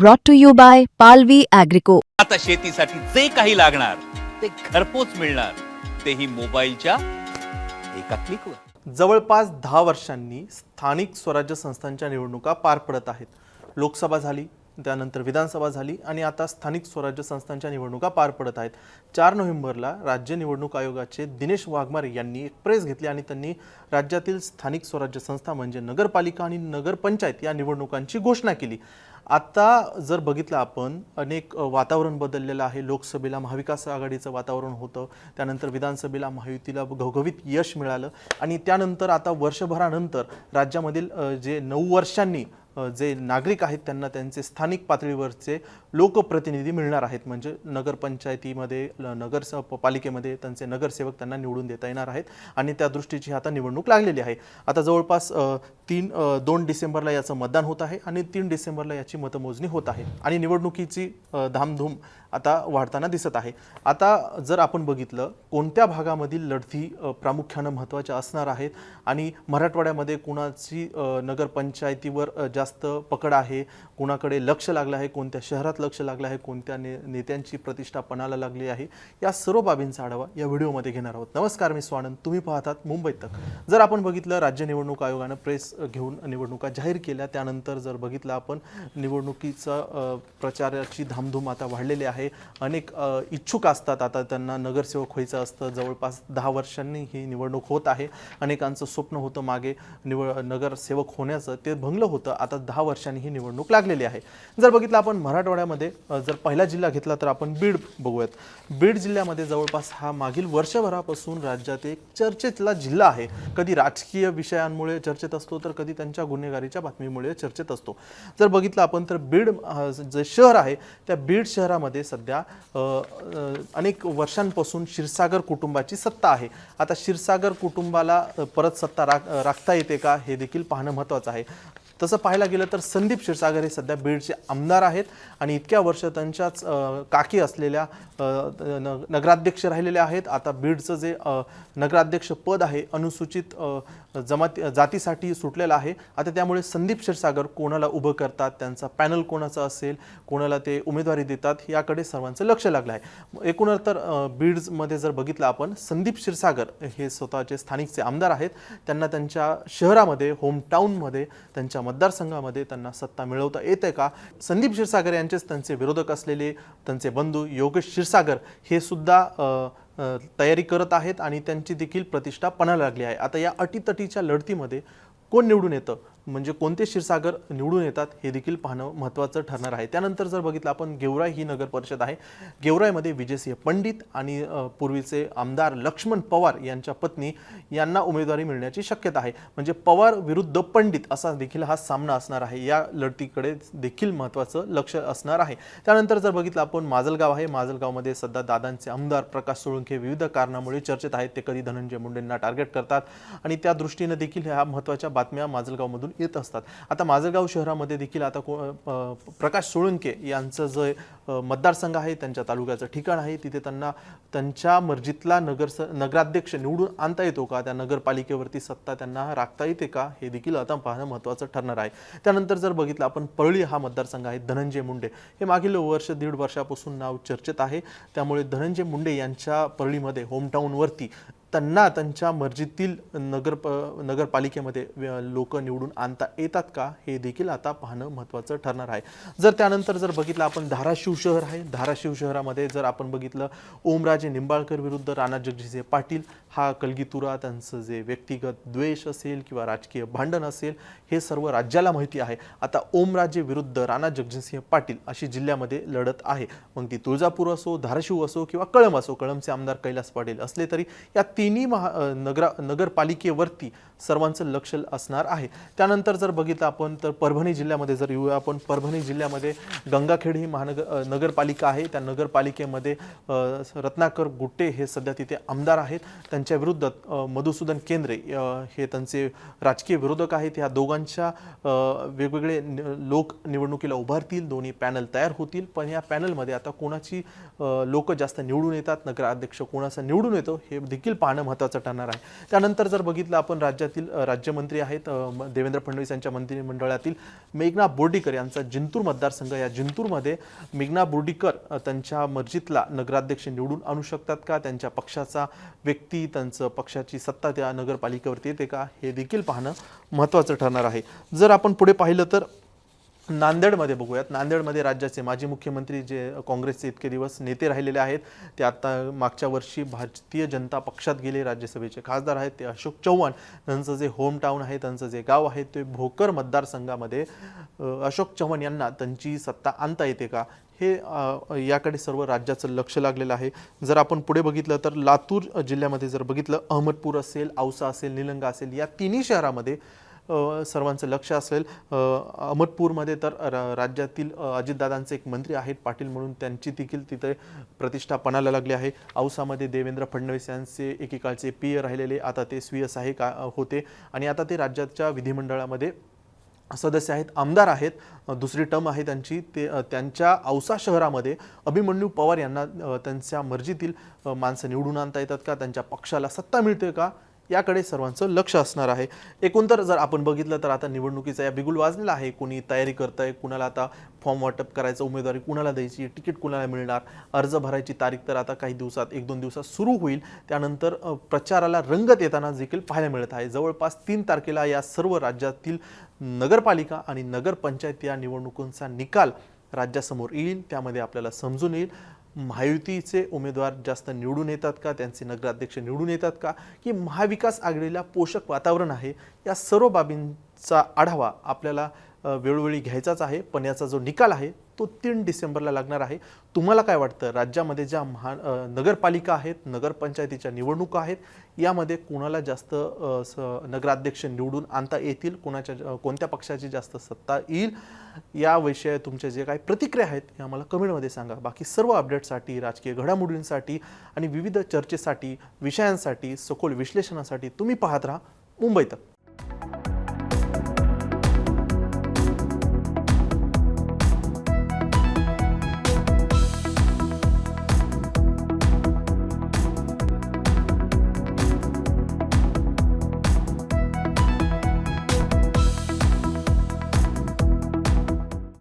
brought to you by Palvi Agrico. आता शेतीसाठी जे काही लागणार ते घरपोच मिळणार. तेही मोबाईलच्या एका क्लिकवर. जवळपास दहा वर्षांनी स्थानिक स्वराज्य संस्थांच्या निवडणुका पार पडत आहेत. लोकसभा झाली त्यानंतर विधानसभा झाली आणि आता स्थानिक स्वराज्य संस्थांच्या निवडणुका पार पडत आहेत. चार नोव्हेंबरला राज्य निवडणूक आयोगाचे दिनेश वाघमारे यांनी एक प्रेस घेतली आणि त्यांनी राज्यातील स्थानिक स्वराज्य संस्था म्हणजे नगरपालिका आणि नगरपंचायत या निवडणुकांची घोषणा केली. आता जर बघितलं आपण अनेक वातावरण बदललेलं आहे. लोकसभेला महाविकास आघाडीचं वातावरण होतं. त्यानंतर विधानसभेला महायुतीला घवघवीत यश मिळालं. आणि त्यानंतर आता वर्षभरानंतर राज्यामधील जे नऊ वर्षांनी जे नागरिक आहेत त्यांना त्यांचे स्थानिक पातळीवरचे लोकप्रतिनिधी मिळणार आहेत. म्हणजे नगरपंचायतीमध्ये ल- नगर स- प- पालिकेमध्ये त्यांचे नगरसेवक त्यांना निवडून देता येणार आहेत आणि त्या दृष्टीची आता निवडणूक लागलेली आहे. आता जवळपास तीन दोन डिसेंबरला याचं मतदान होत आहे आणि तीन डिसेंबरला याची मतमोजणी होत आहे. आणि निवडणुकीची धामधूम आता वाढताना दिसत आहे. आता जर आपण बघितलं कोणत्या भागामधील लढती प्रामुख्यानं महत्त्वाच्या असणार आहेत? आणि मराठवाड्यामध्ये कुणाची नगरपंचायतीवर जास्त पकड आहे? कुणाकडे लक्ष लागलं आहे? कोणत्या शहरात लक्ष लागलं आहे? कोणत्या ने नेत्यांची प्रतिष्ठा पणाला लागली आहे? या सर्व बाबींचा आढावा या व्हिडिओमध्ये घेणार आहोत. नमस्कार मी स्वानंद. तुम्ही पाहतात मुंबई तक. जर आपण बघितलं राज्य निवडणूक आयोगानं प्रेस घेऊन निवडणुका जाहीर केल्या. त्यानंतर जर बघितलं आपण निवडणुकीचा प्रचाराची धामधूम आता वाढलेली आहे. अनेक इच्छुक असतात. आता त्यांना नगरसेवक व्हायचं असतं. जवळपास दहा वर्षांनी ही निवडणूक होत आहे. अनेकांचं स्वप्न होतं मागे निवड नगरसेवक होण्याचं. ते भंगलं होतं. आता दहा वर्षांनी ही निवडणूक लागलेली आहे. जर बघितलं आपण मराठवाड्यामध्ये जर पहिला जिल्हा घेतला तर आपण बीड बघूयात. बीड जिल्ह्यामध्ये जवळपास हा मागील वर्षभरापासून राज्यात एक चर्चेतला जिल्हा आहे. कधी राजकीय विषयांमुळे चर्चेत असतो तर कधी त्यांच्या गुन्हेगारीच्या बातमीमुळे चर्चेत असतो. जर बघितलं आपण तर बीड जे शहर आहे त्या बीड शहरामध्ये सध्या अनेक वर्षांपासून क्षीरसागर कुटुंबाची सत्ता आहे. आता क्षीरसागर कुटुंबाला परत सत्ता राख राखता येते का हे देखील पाहणं महत्त्वाचं आहे. तसं पाहायला गेलं तर संदीप क्षीरसागर हे सध्या बीडचे आमदार आहेत आणि इतक्या वर्ष त्यांच्याच काकी असलेल्या नगराध्यक्ष राहिलेले आहेत. आता बीडचं जे नगराध्यक्ष पद आहे अनुसूचित जमाती जातीसाठी सुटलेलं आहे. आता त्यामुळे संदीप क्षीरसागर कोणाला उभं करतात? त्यांचा पॅनल कोणाचा असेल? कोणाला ते उमेदवारी देतात? याकडे सर्वांचं लक्ष लागलं आहे. एकूणच तर अ, बीडमध्ये जर बघितलं आपण संदीप क्षीरसागर हे स्वतःचे स्थानिकचे आमदार आहेत. त्यांना त्यांच्या शहरामध्ये होमटाऊनमध्ये त्यांच्या मतदारसंघामध्ये त्यांना सत्ता मिळवता येते का? संदीप क्षीरसागर यांचेच त्यांचे विरोधक असलेले त्यांचे बंधू योगेश क्षीरसागर हे सुद्धा तयारी करत आहेत आणि त्यांची देखील प्रतिष्ठा पणाला लागली आहे. आता या अटीतटीच्या लढतीमध्ये कोण निवडून येतं? म्हणजे कोणते क्षीरसागर निवडून येतात हे देखील पाहणं महत्त्वाचं ठरणार आहे. त्यानंतर जर बघितलं आपण गेवराई ही नगर परिषद आहे. गेवराईमध्ये विजयसिंह पंडित आणि पूर्वीचे आमदार लक्ष्मण पवार यांच्या पत्नी यांना उमेदवारी मिळण्याची शक्यता आहे. म्हणजे पवार विरुद्ध पंडित असा देखील हा सामना असणार आहे. या लढतीकडे देखील महत्त्वाचं लक्ष असणार आहे. त्यानंतर जर बघितलं आपण माजलगाव आहे. माजलगावमध्ये सध्या दादांचे आमदार प्रकाश सोळंके विविध कारणामुळे चर्चेत आहेत. ते कधी धनंजय मुंडेंना टार्गेट करतात. आणि त्या दृष्टीनं देखील ह्या महत्त्वाच्या बातम्या माजलगावमधून येत असतात. आता माजलगाव शहरामध्ये देखील आता को प्रकाश सोळंके यांचं जे मतदारसंघ आहे त्यांच्या तालुक्याचं ठिकाण आहे तिथे त्यांना त्यांच्या मर्जीतला नगर नगराध्यक्ष निवडून आणता येतो का? त्या नगरपालिकेवरती सत्ता त्यांना राखता येते का? हे देखील आता पाहणं महत्त्वाचं ठरणार आहे. त्यानंतर जर बघितलं आपण परळी हा मतदारसंघ आहे धनंजय मुंडे. हे मागील वर्ष दीड वर्षापासून नाव चर्चेत आहे. त्यामुळे धनंजय मुंडे यांच्या परळीमध्ये होमटाऊनवरती त्यांना त्यांच्या मर्जीतील नगर नगरपालिकेमध्ये लोक निवडून आणता येतात का? हे देखील आता पाहणं महत्त्वाचं ठरणार आहे. जर त्यानंतर जर बघितलं आपण धाराशिव शहर आहे. धाराशिव शहरामध्ये जर आपण बघितलं ओमराजे निंबाळकर विरुद्ध राणा जगजिसे पाटील हा कलगीतुरा त्यांचं जे व्यक्तिगत द्वेष असेल किंवा राजकीय भांडण असेल हे सर्व राज्याला माहिती आहे. आता ओमराजे विरुद्ध राणा जगजितसिंह पाटील अशी जिल्ह्यामध्ये लढत आहे. मग ती तुळजापूर असो धाराशिव असो किंवा कळंब असो कळंबचे आमदार कैलास पाटील असले तरी या तिन्ही महा नगरा नगरपालिकेवरती सर्वांचं लक्ष असणार आहे. त्यानंतर जर बघितलं आपण तर परभणी जिल्ह्यामध्ये जर येऊया आपण परभणी जिल्ह्यामध्ये गंगाखेड ही महानगर नगरपालिका आहे. त्या नगरपालिकेमध्ये रत्नाकर गुट्टे हे सध्या तिथे आमदार आहेत. त्यांच्याविरुद्ध मधुसूदन केंद्रे हे त्यांचे राजकीय विरोधक आहेत. ह्या दोघांच्या वेगवेगळे लोक निवडणुकीला उभारतील दोन्ही पॅनल तयार होतील. पण या पॅनलमध्ये आता कोणाची लोक जास्त निवडून येतात नगराध्यक्ष कोणाचा निवडून येतो हे देखील पाहणं पाहणं महत्त्वाचं ठरणार आहे. त्यानंतर जर बघितलं आपण राज्यातील राज्यमंत्री आहेत देवेंद्र फडणवीस यांच्या मंत्रिमंडळातील मेघना बोर्डीकर यांचा जिंतूर मतदारसंघ. या जिंतूरमध्ये मेघना बोर्डीकर त्यांच्या मर्जीतला नगराध्यक्ष निवडून आणू शकतात का? त्यांच्या पक्षाचा व्यक्ती त्यांचं पक्षाची सत्ता त्या नगरपालिकेवरती येते का? हे देखील पाहणं महत्त्वाचं ठरणार आहे. जर आपण पुढे पाहिलं तर नांदेडमध्ये बघूयात. नांदेडमध्ये राज्याचे माजी मुख्यमंत्री जे काँग्रेसचे इतके दिवस नेते राहिलेले आहेत ते आता मागच्या वर्षी भारतीय जनता पक्षात गेले राज्यसभेचे खासदार आहेत. ते अशोक चव्हाण त्यांचं जे होम टाऊन आहे त्यांचं जे गाव आहे ते भोकर मतदारसंघामध्ये अशोक चव्हाण यांना त्यांची सत्ता आणता येते का? हे याकडे सर्व राज्याचं लक्ष लागलेलं आहे. जर आपण पुढे बघितलं तर लातूर जिल्ह्यामध्ये जर बघितलं अहमदपूर असेल औसा असेल निलंगा असेल या तिन्ही शहरामध्ये सर्वांचं लक्ष असेल. अहमदपूरमध्ये तर राज्यातील अजितदादांचे एक मंत्री आहेत पाटील म्हणून त्यांची देखील तिथे प्रतिष्ठा पणाला लागली आहे. औसामध्ये देवेंद्र फडणवीस यांचे एकेकाळचे पीए राहिलेले आता ते स्वीय सहाय्यक का होते. आणि आता ते राज्याच्या विधिमंडळामध्ये सदस्य आहेत आमदार आहेत. दुसरी टर्म आहे त्यांची ते त्यांच्या औसा शहरामध्ये अभिमन्यू पवार यांना त्यांच्या मर्जीतील माणसं निवडून आणता येतात का? त्यांच्या पक्षाला सत्ता मिळते का? याकडे सर्वांचं लक्ष असणार आहे. एकूण तर जर आपण बघितलं तर आता निवडणुकीचा या बिगुल वाजलेला आहे. कोणी तयारी करत आहे कुणाला आता फॉर्म वाटप करायचं उमेदवारी कुणाला द्यायची तिकीट कुणाला मिळणार अर्ज भरायची तारीख तर आता काही दिवसात एक दोन दिवसात सुरू होईल. त्यानंतर प्रचाराला रंगत येताना देखील पाहायला मिळत आहे. जवळपास तीन तारखेला या सर्व राज्यातील नगरपालिका आणि नगरपंचायत या निवडणुकांचा निकाल राज्यासमोर येईल. त्यामध्ये आपल्याला समजून येईल. महायुतीचे उमेदवार जास्त निवडून येतात का? त्यांचे नगराध्यक्ष निवडून येतात का? की महाविकास आघाडीला पोषक वातावरण आहे? या सर्व बाबींचा आढावा आपल्याला वेळोवेळी घ्यायचाच आहे. पण याचा जो निकाल आहे तो तीन डिसेंबरला लागणार आहे. तुम्हाला काय वाटतं? राज्यामध्ये ज्या महा नगरपालिका आहेत नगरपंचायतीच्या निवडणुका आहेत यामध्ये कोणाला जास्त स- नगराध्यक्ष निवडून आणता येतील? कोणाच्या कोणत्या पक्षाची जास्त सत्ता येईल? याविषयी तुमच्या जे काही प्रतिक्रिया आहेत हे आम्हाला कमेंटमध्ये सांगा. बाकी सर्व अपडेटसाठी राजकीय घडामोडींसाठी आणि विविध चर्चेसाठी विषयांसाठी सखोल विश्लेषणासाठी तुम्ही पाहत राहा. मुंबई तक.